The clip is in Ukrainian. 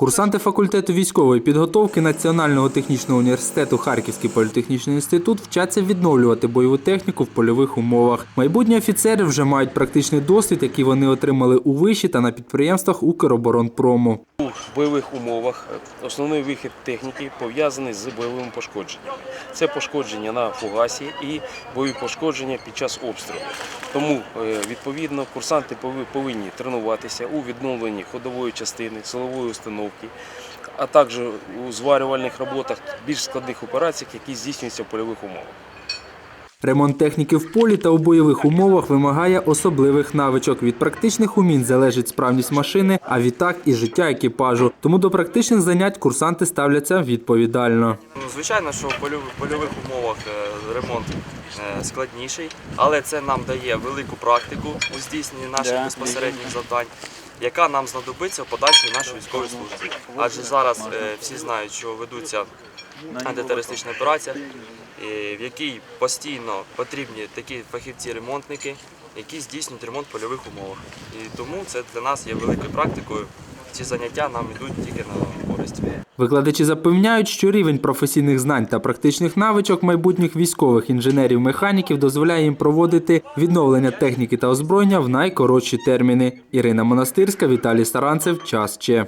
Курсанти факультету військової підготовки Національного технічного університету Харківський політехнічний інститут вчаться відновлювати бойову техніку в польових умовах. Майбутні офіцери вже мають практичний досвід, який вони отримали у виші та на підприємствах Укроборонпрому. У бойових умовах е, основний вихід техніки пов'язаний з бойовими пошкодженнями. Це пошкодження на фугасі і бойові пошкодження під час обстрілу. Тому, е, відповідно, курсанти повинні тренуватися у відновленні ходової частини, силової установки, а також у зварювальних роботах більш складних операціях, які здійснюються в польових умовах. Ремонт техніки в полі та у бойових умовах вимагає особливих навичок. Від практичних умінь залежить справність машини, а відтак і життя екіпажу. Тому до практичних занять курсанти ставляться відповідально. Ну, звичайно, що в польов- польових умовах е, ремонт е, складніший, але це нам дає велику практику у здійсненні наших безпосередніх завдань, яка нам знадобиться в подальшій нашій військовій службі. Адже зараз е, всі знають, що ведуться антитерористична операція, в якій постійно потрібні такі фахівці-ремонтники, які здійснюють ремонт в польових умовах. І тому це для нас є великою практикою. Ці заняття нам йдуть тільки на користь. Викладачі запевняють, що рівень професійних знань та практичних навичок майбутніх військових інженерів-механіків дозволяє їм проводити відновлення техніки та озброєння в найкоротші терміни. Ірина Монастирська, Віталій Саранцев. Час Че.